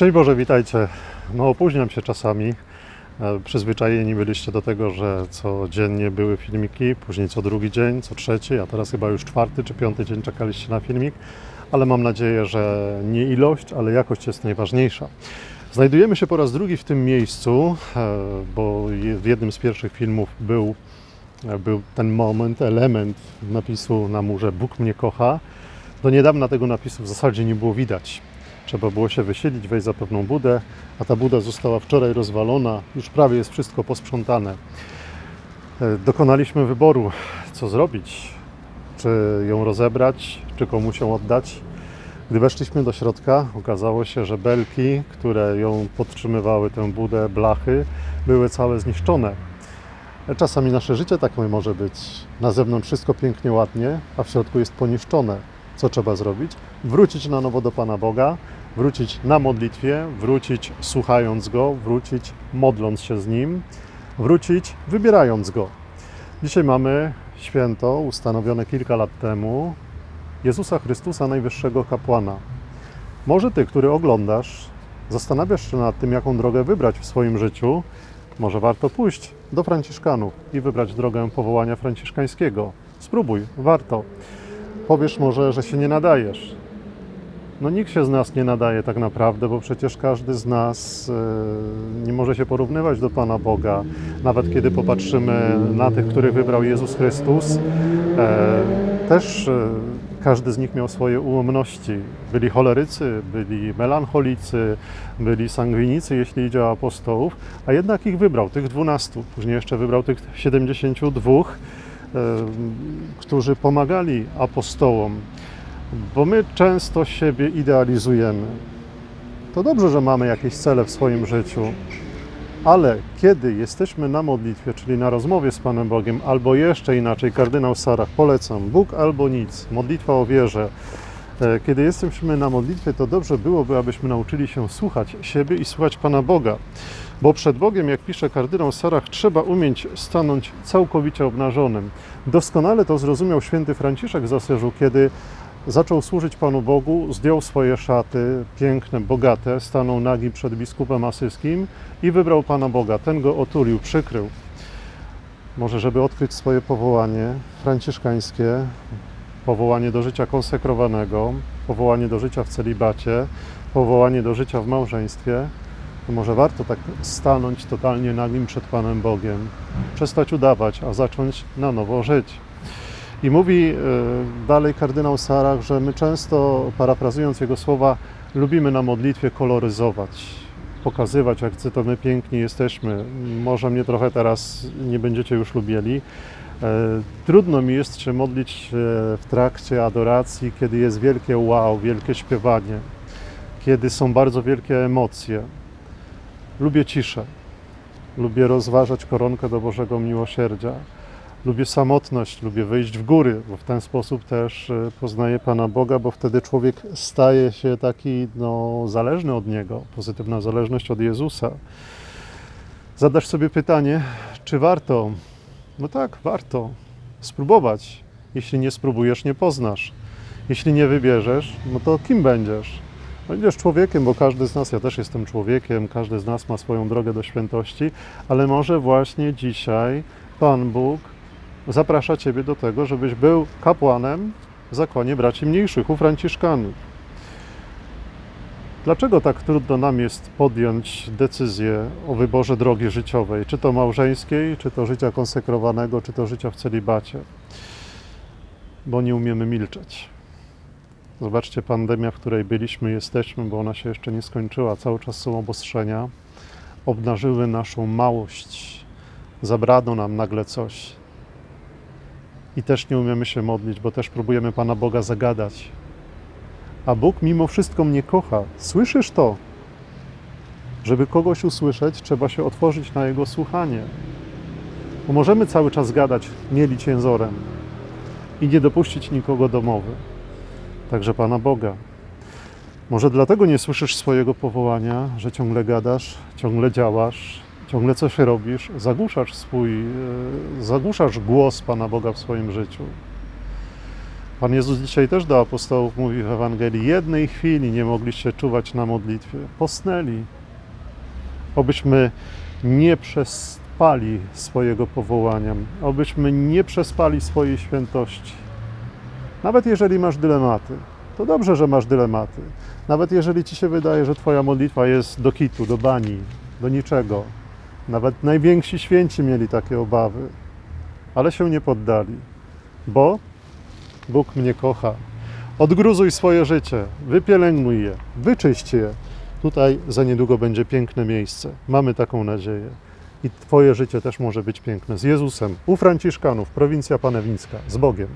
Szczęść Boże, witajcie. No opóźniam się czasami. E, Przyzwyczajeni byliście do tego, że codziennie były filmiki, później co drugi dzień, co trzeci, a teraz chyba już czwarty czy piąty dzień czekaliście na filmik, ale mam nadzieję, że nie ilość, ale jakość jest najważniejsza. Znajdujemy się po raz drugi w tym miejscu, e, bo w jednym z pierwszych filmów był, e, był ten moment, element napisu na murze Bóg mnie kocha. Do niedawna tego napisu w zasadzie nie było widać. Trzeba było się wysilić, wejść za pewną budę, a ta buda została wczoraj rozwalona, już prawie jest wszystko posprzątane. E, Dokonaliśmy wyboru, co zrobić. Czy ją rozebrać, czy komuś ją oddać. Gdy weszliśmy do środka, okazało się, że belki, które ją podtrzymywały, tę budę, blachy, były całe zniszczone. E, Czasami nasze życie takie może być. Na zewnątrz wszystko pięknie, ładnie, a w środku jest poniszczone. Co trzeba zrobić? Wrócić na nowo do Pana Boga, wrócić na modlitwie, wrócić słuchając Go, wrócić modląc się z Nim, wrócić wybierając Go. Dzisiaj mamy święto ustanowione kilka lat temu Jezusa Chrystusa, najwyższego kapłana. Może Ty, który oglądasz, zastanawiasz się nad tym, jaką drogę wybrać w swoim życiu. Może warto pójść do Franciszkanów i wybrać drogę powołania franciszkańskiego. Spróbuj, warto. Powiesz może, że się nie nadajesz. No nikt się z nas nie nadaje tak naprawdę, bo przecież każdy z nas e, nie może się porównywać do Pana Boga. Nawet kiedy popatrzymy na tych, których wybrał Jezus Chrystus, e, też e, każdy z nich miał swoje ułomności. Byli cholerycy, byli melancholicy, byli sangwinicy, jeśli idzie o apostołów, a jednak ich wybrał, tych dwunastu. Później jeszcze wybrał tych 72, e, którzy pomagali apostołom. Bo my często siebie idealizujemy. To dobrze, że mamy jakieś cele w swoim życiu, ale kiedy jesteśmy na modlitwie, czyli na rozmowie z Panem Bogiem, albo jeszcze inaczej, kardynał Sarach, polecam, Bóg albo nic, modlitwa o wierze. E, Kiedy jesteśmy na modlitwie, to dobrze byłoby, abyśmy nauczyli się słuchać siebie i słuchać Pana Boga. Bo przed Bogiem, jak pisze kardynał Sarach, trzeba umieć stanąć całkowicie obnażonym. Doskonale to zrozumiał święty Franciszek z Asyżu, kiedy zaczął służyć Panu Bogu, zdjął swoje szaty, piękne, bogate, stanął nagi przed biskupem asyskim i wybrał Pana Boga. Ten go otulił, przykrył. Może, żeby odkryć swoje powołanie franciszkańskie, powołanie do życia konsekrowanego, powołanie do życia w celibacie, powołanie do życia w małżeństwie, to może warto tak stanąć totalnie nagim przed Panem Bogiem, przestać udawać, a zacząć na nowo żyć. I mówi e, dalej kardynał Sarach, że my często, parafrazując jego słowa, lubimy na modlitwie koloryzować, pokazywać, jak to my piękni jesteśmy. Może mnie trochę teraz nie będziecie już lubili. E, Trudno mi jest się modlić e, w trakcie adoracji, kiedy jest wielkie wow, wielkie śpiewanie, kiedy są bardzo wielkie emocje. Lubię ciszę, lubię rozważać koronkę do Bożego Miłosierdzia. Lubię samotność, lubię wyjść w góry, bo w ten sposób też e, poznaję Pana Boga, bo wtedy człowiek staje się taki no, zależny od Niego, pozytywna zależność od Jezusa. Zadasz sobie pytanie, czy warto? No tak, warto spróbować. Jeśli nie spróbujesz, nie poznasz. Jeśli nie wybierzesz, no to kim będziesz? Będziesz człowiekiem, bo każdy z nas, ja też jestem człowiekiem, każdy z nas ma swoją drogę do świętości, ale może właśnie dzisiaj Pan Bóg zaprasza Ciebie do tego, żebyś był kapłanem w zakonie braci mniejszych, u Franciszkanów. Dlaczego tak trudno nam jest podjąć decyzję o wyborze drogi życiowej, czy to małżeńskiej, czy to życia konsekrowanego, czy to życia w celibacie? Bo nie umiemy milczeć. Zobaczcie, pandemia, w której byliśmy, jesteśmy, bo ona się jeszcze nie skończyła, cały czas są obostrzenia, obnażyły naszą małość, zabrano nam nagle coś. I też nie umiemy się modlić, bo też próbujemy Pana Boga zagadać. A Bóg mimo wszystko mnie kocha. Słyszysz to? Żeby kogoś usłyszeć, trzeba się otworzyć na Jego słuchanie. Bo możemy cały czas gadać, mielić jęzorem i nie dopuścić nikogo do mowy. Także Pana Boga. Może dlatego nie słyszysz swojego powołania, że ciągle gadasz, ciągle działasz, ciągle coś robisz, zagłuszasz swój, e, zagłuszasz głos Pana Boga w swoim życiu. Pan Jezus dzisiaj też do apostołów mówi w Ewangelii: jednej chwili nie mogliście czuwać na modlitwie, posnęli. Obyśmy nie przespali swojego powołania, obyśmy nie przespali swojej świętości. Nawet jeżeli masz dylematy, to dobrze, że masz dylematy. Nawet jeżeli ci się wydaje, że twoja modlitwa jest do kitu, do bani, do niczego. Nawet najwięksi święci mieli takie obawy, ale się nie poddali, bo Bóg mnie kocha. Odgruzuj swoje życie, wypielęgnuj je, wyczyść je. Tutaj za niedługo będzie piękne miejsce. Mamy taką nadzieję. I Twoje życie też może być piękne. Z Jezusem, u Franciszkanów, prowincja Panewińska. Z Bogiem.